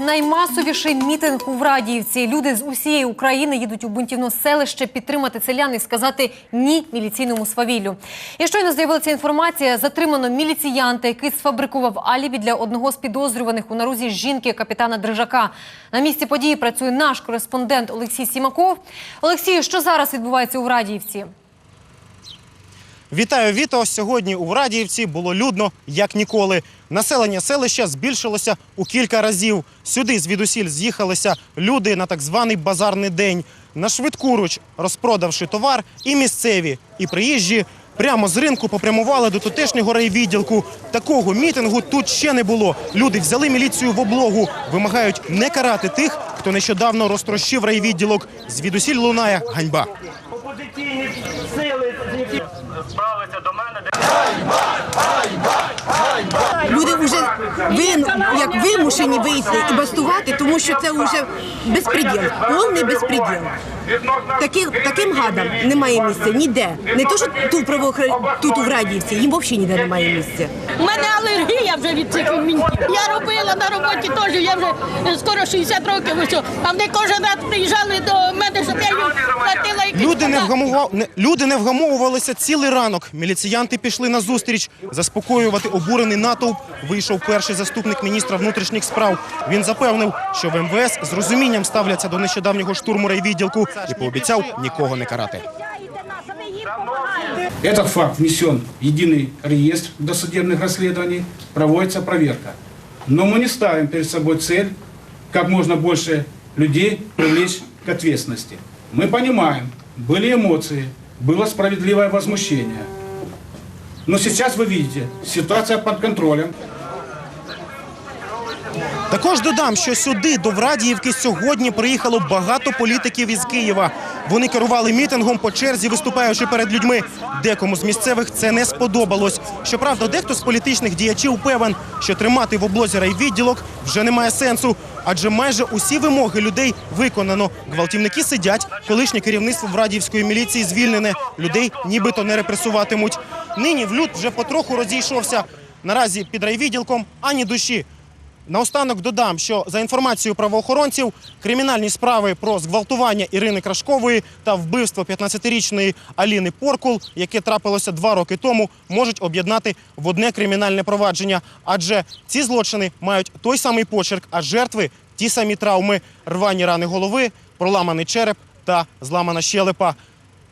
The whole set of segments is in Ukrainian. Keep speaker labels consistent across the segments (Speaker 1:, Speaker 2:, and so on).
Speaker 1: Наймасовіший мітинг у Врадіївці. Люди з усієї України їдуть у бунтівне селище підтримати селян і сказати ні міліційному свавіллю. І щойно з'явилася інформація. Затримано міліціянта, який сфабрикував алібі для одного з підозрюваних у нарузі жінки капітана Дрижака. На місці події працює наш кореспондент Олексій Сімаков. Олексію, що зараз відбувається у Врадіївці?
Speaker 2: Вітаю, Віто! Сьогодні у Радіївці було людно, як ніколи. Населення селища збільшилося у кілька разів. Сюди звідусіль з'їхалися люди на так званий базарний день. На швидкуруч, розпродавши товар, і місцеві, і приїжджі прямо з ринку попрямували до тутешнього райвідділку. Такого мітингу тут ще не було. Люди взяли міліцію в облогу, вимагають не карати тих, хто нещодавно розтрощив райвідділок. Звідусіль лунає ганьба.
Speaker 3: Справиться до мене,
Speaker 4: Люди вже вин, як вимушені вийти і бастувати, тому що це вже безпреділ, повний безпреділ. Таким, таким гадам немає місця ніде. Не то, що тут, правоохран... тут у Радіївці, їм взагалі ніде немає місця.
Speaker 5: У мене алергія вже від цих мінтів. Я робила на роботі теж, я вже е, скоро 60 років ось. А вони кожен раз приїжджали до мене, щоб я їм платила якісь
Speaker 2: Люди не,
Speaker 5: податки.
Speaker 2: вгамував... не... Люди не вгамовувалися цілий ранок. Міліціянти пішли на зустріч. Заспокоювати обурений натовп вийшов перший заступник міністра внутрішніх справ. Він запевнив, що в МВС з розумінням ставляться до нещодавнього штурму райвідділку і пообіцяв нікого не карати.
Speaker 6: Этот факт внесен в единый реестр досудебных расследований, проводится проверка. Но мы не ставим перед собой цель как можно больше людей привлечь к ответственности. Мы понимаем, были эмоции, было справедливое возмущение. Но сейчас вы видите, ситуация под контролем.
Speaker 2: Також додам, що сюди до Врадіївки сьогодні приїхало багато політиків із Києва. Вони керували мітингом по черзі, виступаючи перед людьми. Декому з місцевих це не сподобалось. Щоправда, дехто з політичних діячів певен, що тримати в облозі райвідділок вже немає сенсу, адже майже усі вимоги людей виконано. Гвалтівники сидять, колишнє керівництво Врадіївської міліції звільнене. Людей нібито не репресуватимуть. Нині в люд вже потроху розійшовся. Наразі під райвідділком ані душі. Наостанок додам, що за інформацією правоохоронців, кримінальні справи про зґвалтування Ірини Крашкової та вбивство 15-річної Аліни Поркул, яке трапилося два роки тому, можуть об'єднати в одне кримінальне провадження. Адже ці злочини мають той самий почерк, а жертви ті самі травми, рвані рани голови, проламаний череп та зламана щелепа.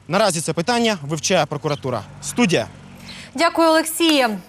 Speaker 2: Наразі це питання вивчає прокуратура. Студія.
Speaker 1: Дякую, Олексія.